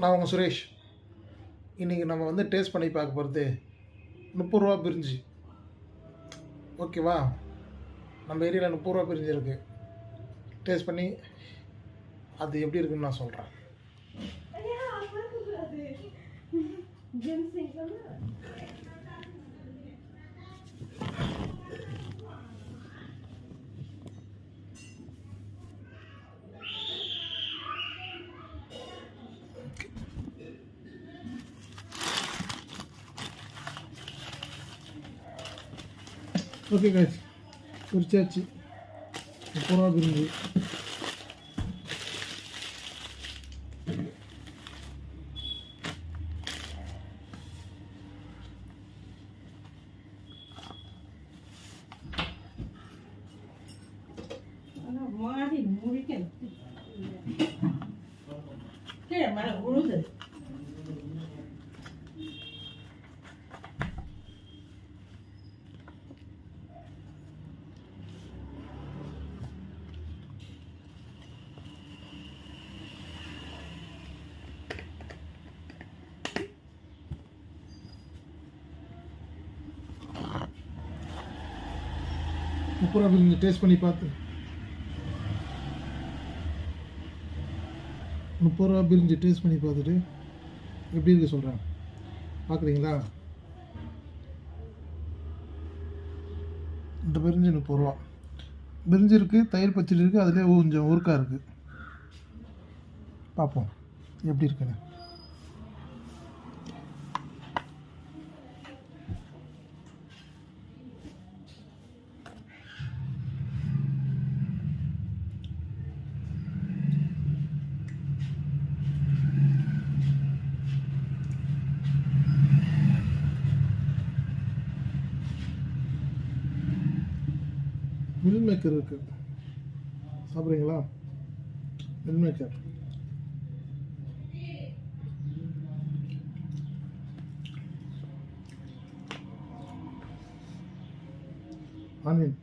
நான் உங்கள் சுரேஷ். இன்றைக்கி நம்ம வந்து டேஸ்ட் பண்ணி பார்க்க போகிறது முப்பது ரூபா பிரிஞ்சு. ஓகேவா நம்ம ஏரியாவில் முப்பது ரூபா பிரிஞ்சு இருக்குது டேஸ்ட் பண்ணி அது எப்படி இருக்குன்னு நான் சொல்கிறேன் ஓகே காய்ச்சி குறிச்சாச்சு முப்பது ரூபா பிரிஞ்சு மாறி முடிக்கணும் கீழே மேலே உழுது முப்பது ரூபா பிரிஞ்சு டேஸ்ட் பண்ணி பார்த்து. முப்பது ரூபா பிரிஞ்சு டேஸ்ட் பண்ணி பார்த்துட்டு எப்படி இருக்கு சொல்கிறேன் பார்க்குறீங்களா? இந்த பிரிஞ்சு முப்பது ரூபா. பிரிஞ்சு இருக்குது தயிர் பச்சடி இருக்குது அதிலே கொஞ்சம் ஊருக்காக இருக்குது பார்ப்போம் எப்படி இருக்குன்னு. மில் மேக்கர் இருக்கு. சாப்பிட்றீங்களா? மில் மேக்கர் ஆனியன்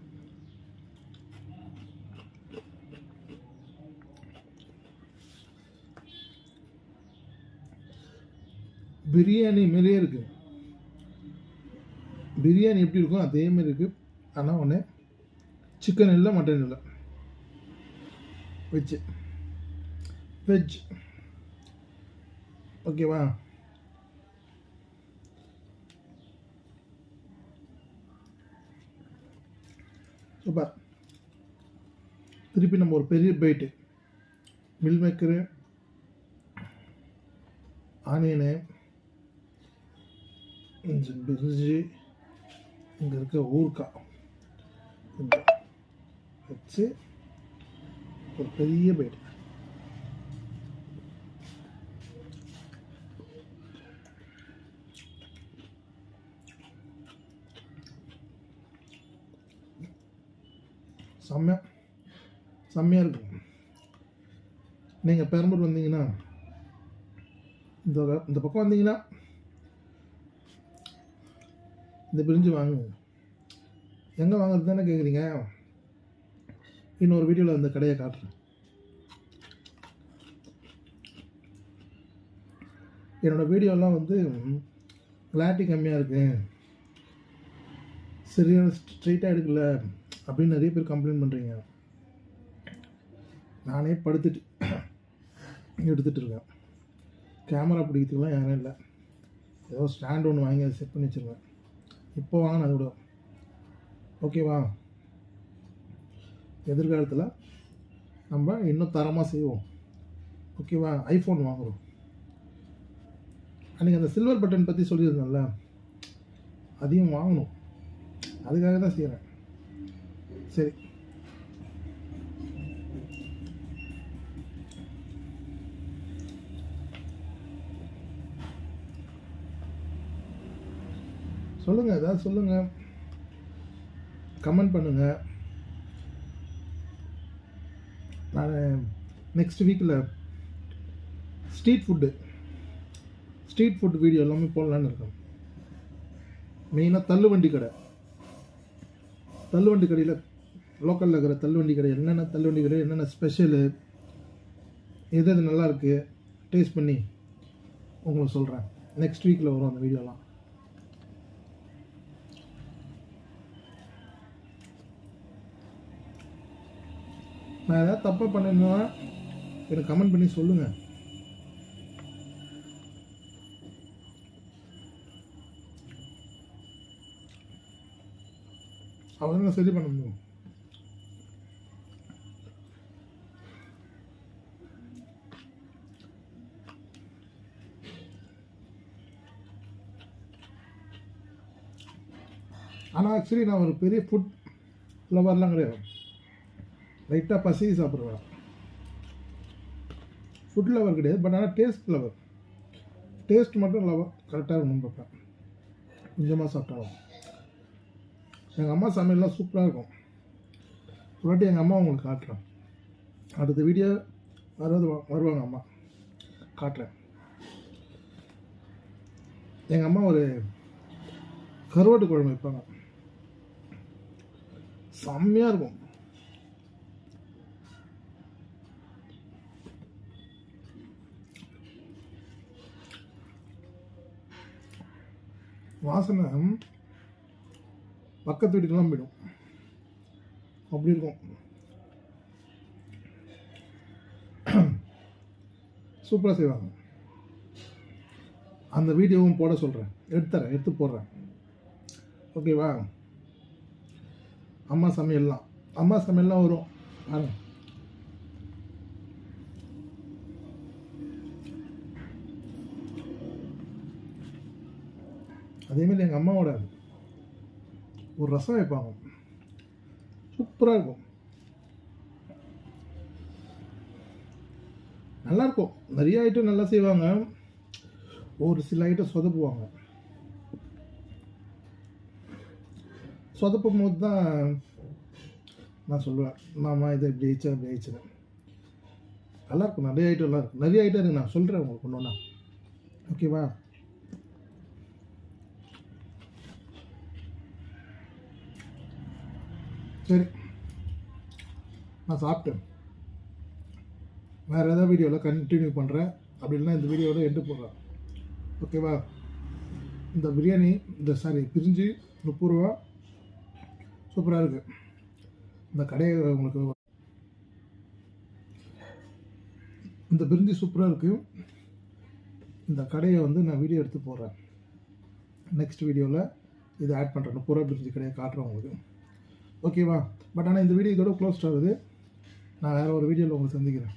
பிரியாணி மாரியே இருக்கு. பிரியாணி எப்படி இருக்கும் அதே மாதிரி இருக்கு. ஆனால் ஒன்று சிக்கன் இல்லை மட்டன் இல்லை. வெஜ்ஜு வெஜ் ஓகேவா சூப்பர் திருப்பி நம்ம ஒரு பெரிய பைட்டு மில் மேக்கரு ஆனியனு பிரிஞ்சு இங்கே இருக்க ஊர்கா. வச்சு ஒரு பெரிய பைட் செம்மையா செம்மையாக இருக்கும். நீங்கள் பெரம்பூர் வந்தீங்கன்னா இந்த இந்த பக்கம் வந்தீங்கன்னா இந்த பிரிஞ்சு வாங்குங்க எங்கே வாங்குறது தானே கேட்குறீங்க இன்னொரு வீடியோவில் அந்த கடையை காட்டுறேன். என்னோடய வீடியோலாம் வந்து கிளாரிட்டி கம்மியாக இருக்கு. சரியான ஸ்ட்ரெயிட்டாக எடுக்கல அப்படின்னு நிறைய பேர் கம்ப்ளைண்ட் பண்ணுறீங்க நானே படுத்துட்டு எடுத்துகிட்டு இருக்கேன். கேமரா பிடிக்கிறதுக்குலாம் யாரும் இல்லை. ஏதோ ஸ்டாண்ட் ஒன்று வாங்கி அதை செட் பண்ணி வச்சுருவேன். இப்போ வாங்கினேன் கூட. ஓகேவா எதிர்காலத்தில் நம்ம இன்னும் தரமாக செய்வோம். ஓகேவா? ஐஃபோன் வாங்குகிறோம் அன்றைக்கி அந்த சில்வர் பட்டன் பற்றி சொல்லியிருந்தேன்ல அதையும் வாங்கணும். அதுக்காக தான் செய்கிறேன் சரி. சொல்லுங்கள் ஏதாவது சொல்லுங்கள் கமெண்ட் பண்ணுங்கள் நான் நெக்ஸ்ட் வீக்கில் street food street food video எல்லாமே போடலான்னு இருக்கேன் மெயினாக தள்ளுவண்டி கடை. தள்ளுவண்டி கடையில் லோக்கலில் இருக்கிற தள்ளுவண்டி கடை என்னென்ன தள்ளுவண்டி கடை என்னென்ன ஸ்பெஷலு எது எது நல்லாயிருக்கு டேஸ்ட் பண்ணி உங்களுக்கு சொல்கிறேன் நெக்ஸ்ட் வீக்கில் வரும் அந்த வீடியோலாம் நான் ஏதாவது தப்பாக பண்ணிருந்தா எனக்கு கமெண்ட் பண்ணி சொல்லுங்கள் அவன் நான் சரி பண்ண முடியும். ஆனால் ஆக்சுவலி நான் ஒரு பெரிய ஃபுட் லவர்லாம் கிடையாது. லைட்டாக பசி சாப்பிடுவேன் ஃபுட் லவர் கிடையாது பட் ஆனால் டேஸ்ட் லவர் டேஸ்ட் மட்டும் லவர் கரெக்டாக இருக்கும் பார்ப்பேன். கொஞ்சமாக சாப்பிட்டாலும். எங்கள் அம்மா சமையல்லாம் சூப்பராக இருக்கும். ஒரு வாட்டி எங்கள் அம்மா உங்களுக்கு காட்டுறேன். அடுத்த வீடியோ வர்றது வருவாங்க அம்மா. காட்டுறேன். எங்கள் அம்மா ஒரு கருவாட்டு குழம்பு வைப்பாங்க. செம்மையாக இருக்கும். வாசனை பக்கத்து வீட்டுக்கெல்லாம் போயிடும். அப்படி இருக்கும். சூப்பராக செய்வாங்க. அந்த வீடியோவும் போட சொல்கிறேன் எடுத்துறேன் எடுத்து போடுறேன். ஓகேவா அம்மா சமையல்லாம். அம்மா சமையல்லாம் வரும். பாருங்க அதேமாரி எங்கள் அம்மாவோட ஒரு ரசம் வைப்பாங்க. சூப்பராக இருக்கும். நல்லாயிருக்கும் நிறைய ஐட்டம் நல்லா செய்வாங்க. ஒரு சில ஐட்டம் சொதப்புவாங்க. சொதப்பும் போது தான் நான் சொல்லுவேன் மாமா இதை இப்படி ஆயிடுச்சு அப்படி ஆயிடுச்சுன்னு நல்லாயிருக்கும் நிறைய ஐட்டம்லாம் இருக்கும். நிறைய ஐட்டம் இருக்குது நான் சொல்கிறேன் உங்களுக்கு ஒன்று ஒன்றா ஓகேவா சரி. நான் சாப்பிட்டேன். வேறு ஏதாவது வீடியோவில் கண்டினியூ பண்ணுறேன் அப்படி இல்லைன்னா இந்த வீடியோவில் எண்டு போடுறேன் ஓகேவா இந்த பிரியாணி இந்த சாரி பிரிஞ்சு முப்பது ரூபா. சூப்பராக இருக்குது இந்த கடையை உங்களுக்கு இந்த பிரிஞ்சி சூப்பராக இருக்குது இந்த கடையை வந்து நான் வீடியோ எடுத்து போடுறேன். நெக்ஸ்ட் வீடியோவில் இதை ஆட் பண்ணுறேன் முப்பது ரூபா பிரிஞ்சு கடையை காட்டுறேன் உங்களுக்கு. ஓகேவா? பட் ஆனால் இந்த வீடியோ இதோட க்ளோஸ்ட் ஆகுது. நான் வேறு ஒரு வீடியோவில் உங்களை சந்திக்கிறேன்.